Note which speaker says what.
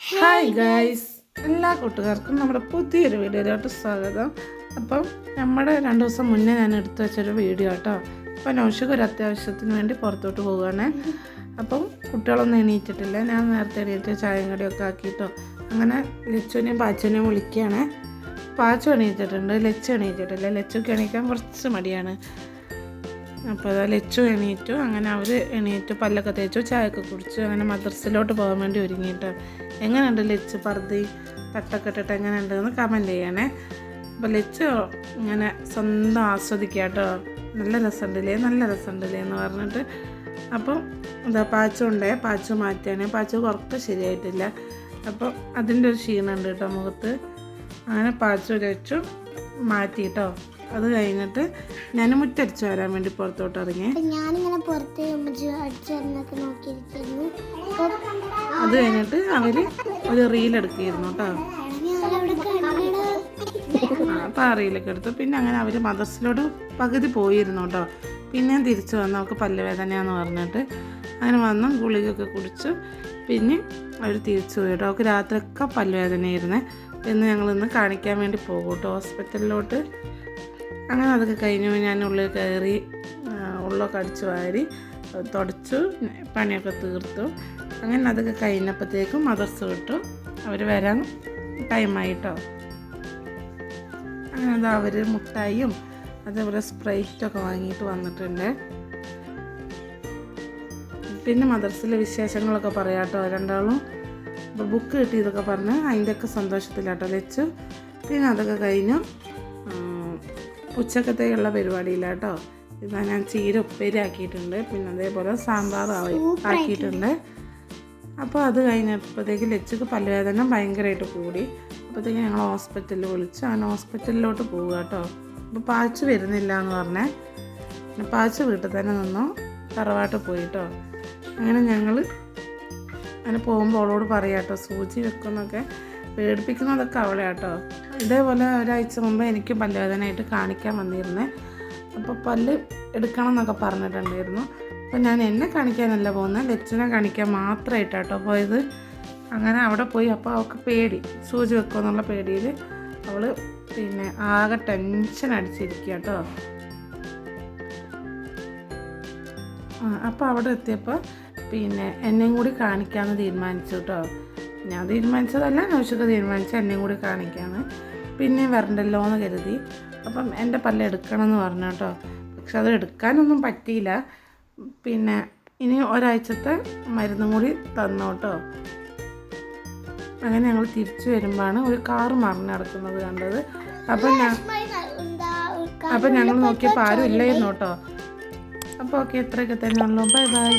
Speaker 1: Hi guys എല്ലാ കൂട്ടുകാർക്കും നമ്മുടെ പുതിയൊരു വീഡിയോയിലോട്ട് സ്വാഗതം. അപ്പം നമ്മുടെ രണ്ട് ദിവസം മുന്നേ ഞാൻ എടുത്തു വെച്ചൊരു വീഡിയോ കേട്ടോ. അപ്പം നൗഷക്ക് ഒരു അത്യാവശ്യത്തിന് വേണ്ടി പുറത്തോട്ട് പോവുകയാണ്. അപ്പം കുട്ടികളൊന്നും എണീറ്റിട്ടില്ല. ഞാൻ നേരത്തെ എണീറ്റ് ചായയും കടിയൊക്കെ ആക്കിയിട്ടോ. അങ്ങനെ ലച്ചുവിനെയും പാച്ചുവിനെയും വിളിക്കുകയാണ്. പാച്ചു എണീറ്റിട്ടുണ്ട്. ലച്ചു എണീറ്റിട്ടില്ല. ലച്ചുക്ക് എണീക്കാൻ കുറച്ച് മടിയാണ്. അപ്പോൾ അതാ ലച്ചു എണീറ്റു. അങ്ങനെ അവർ എണീറ്റു പല്ലൊക്കെ തേച്ചു ചായയൊക്കെ കുടിച്ചു. അങ്ങനെ മദ്രസയിലോട്ട് പോകാൻ വേണ്ടി ഒരുങ്ങിയിട്ട്. എങ്ങനെയുണ്ട് ലച്ചു പർദ്ദി? തട്ടൊക്കെ ഇട്ടിട്ട് എങ്ങനെയുണ്ടെന്ന് കമന്റ് ചെയ്യണേ. അപ്പോൾ ലച്ചു ഇങ്ങനെ സ്വന്തം ആസ്വദിക്കുക കേട്ടോ. നല്ല രസമുണ്ടല്ലേ? നല്ല രസമുണ്ടല്ലേ എന്ന് പറഞ്ഞിട്ട്. അപ്പം എന്താ പാച്ചു ഉണ്ടേ പാച്ചു മാറ്റിയാണ് പാച്ചു കുറച്ച് ശരിയായിട്ടില്ല. അപ്പം അതിന്റെ ഒരു ക്ഷീണമുണ്ട് കേട്ടോ മുഖത്ത്. അങ്ങനെ പാച്ചു ലച്ചു മാറ്റി കേട്ടോ. അത് കഴിഞ്ഞിട്ട് ഞാൻ മുറ്റടിച്ച് വരാൻ വേണ്ടി പുറത്തോട്ട് ഇറങ്ങി.
Speaker 2: ഞാനിങ്ങനെ പുറത്ത് നോക്കിയിരിക്കുന്നു.
Speaker 1: അത് കഴിഞ്ഞിട്ട് അവർ ഒരു റീൽ എടുക്കുകയായിരുന്നു കേട്ടോ. അപ്പോൾ ആ റീലൊക്കെ എടുത്തു. പിന്നെ അങ്ങനെ അവർ മദർസിലോട് പകുതി പോയിരുന്നു കേട്ടോ. പിന്നെ തിരിച്ചു വന്നു. അവൾക്ക് പല്ലുവേദനയാന്ന് പറഞ്ഞിട്ട് അങ്ങനെ വന്നു. ഗുളികയൊക്കെ കുടിച്ചു. പിന്നെ അവർ തിരിച്ചു പോയി കേട്ടോ. അവൾക്ക് രാത്രിയൊക്കെ പല്ലുവേദനയായിരുന്നേ. എന്ന് ഞങ്ങളിന്ന് കാണിക്കാൻ വേണ്ടി പോകും കേട്ടോ. ഹോസ്പിറ്റലിലോട്ട് അങ്ങനെ അതൊക്കെ കഴിഞ്ഞു ഞാൻ ഉള്ളിൽ കയറി ഉള്ളൊക്കെ അടിച്ച് വാരി തുടച്ചു പണിയൊക്കെ തീർത്തു. അങ്ങനെ അതൊക്കെ കഴിഞ്ഞപ്പോഴത്തേക്കും മദർസ് വിട്ടു അവർ വരാൻ ടൈമായിട്ടോ അങ്ങനെ അത് അവർ മുട്ടായും അതേപോലെ സ്പ്രൈറ്റൊക്കെ വാങ്ങിയിട്ട് വന്നിട്ടുണ്ട്. പിന്നെ മദർസിലെ വിശേഷങ്ങളൊക്കെ പറയാട്ടോ. രണ്ടാളും ഇപ്പോൾ ബുക്ക് കിട്ടിയതൊക്കെ പറഞ്ഞ് അതിന്റെയൊക്കെ സന്തോഷത്തിലാട്ടോ. വെച്ചു പിന്നെ അതൊക്കെ കഴിഞ്ഞു ഉച്ചക്കത്തേക്കുള്ള പരിപാടിയിലാട്ടോ. ഇതാ ഞാൻ ചീര ഉപ്പേരി ആക്കിയിട്ടുണ്ട് പിന്നെ അതേപോലെ സാമ്പാർ ആക്കിയിട്ടുണ്ട്. അപ്പോൾ അത് കഴിഞ്ഞപ്പോഴത്തേക്ക് ലച്ചുക്ക് പല്ലുവേദന ഭയങ്കരമായിട്ട് കൂടി. അപ്പോഴത്തേക്ക് ഞങ്ങൾ ഹോസ്പിറ്റലിൽ വിളിച്ചു. അങ്ങനെ ഹോസ്പിറ്റലിലോട്ട് പോവുക കേട്ടോ. അപ്പോൾ പാച്ച് വരുന്നില്ല എന്ന് പറഞ്ഞേ പിന്നെ പാച്ച് വീട്ടിൽ തന്നെ നിന്നു. തറവാട്ട് പോയിട്ടോ. അങ്ങനെ ഞങ്ങൾ അങ്ങനെ പോകുമ്പോൾ അവളോട് പറയാം കേട്ടോ സൂചി വെക്കുന്നൊക്കെ. പേടിപ്പിക്കുന്നതൊക്കെ അവളെ കേട്ടോ ഇതേപോലെ ഒരാഴ്ച മുമ്പ് എനിക്ക് പല്ലുവേദനയായിട്ട് കാണിക്കാൻ വന്നിരുന്നേ. അപ്പോൾ പല്ല് എടുക്കണം എന്നൊക്കെ പറഞ്ഞിട്ടുണ്ടായിരുന്നു. അപ്പോൾ ഞാൻ എന്നെ കാണിക്കാനല്ല പോകുന്നത് ലച്ചിനെ കാണിക്കാൻ മാത്രമായിട്ടാട്ടോ പോയത്. അങ്ങനെ അവിടെ പോയി. അപ്പോൾ അവൾക്ക് പേടി സൂചി വെക്കുമെന്നുള്ള പേടിയിൽ അവൾ പിന്നെ ആകെ ടെൻഷൻ അടിച്ചിരിക്കുക കേട്ടോ അപ്പോൾ അവിടെ എത്തിയപ്പോൾ പിന്നെ എന്നെയും കൂടി കാണിക്കാമെന്ന് തീരുമാനിച്ചു കേട്ടോ. ഞാൻ തീരുമാനിച്ചതല്ല നൗഷക്ക് തീരുമാനിച്ച എന്നെയും കൂടി കാണിക്കുകയാണ് പിന്നെയും വരണ്ടല്ലോ എന്ന് കരുതി. അപ്പം എന്റെ പല്ല് എടുക്കണം എന്ന് പറഞ്ഞു കേട്ടോ. പക്ഷെ അത് എടുക്കാനൊന്നും പറ്റിയില്ല. പിന്നെ ഇനി ഒരാഴ്ചത്തെ മരുന്നും കൂടി തന്നു കേട്ടോ. അങ്ങനെ ഞങ്ങൾ തിരിച്ചു വരുമ്പോഴാണ് ഒരു കാറ് മറിഞ്ഞ് നടക്കുന്നത് കണ്ടത്. അപ്പം ഞാൻ അപ്പം ഞങ്ങൾ നോക്കിയപ്പോൾ ആരും ഇല്ലായിരുന്നു കേട്ടോ. അപ്പോൾ ഓക്കെ ഇത്രയൊക്കെ തന്നെ ഉള്ളൂ. Bye bye.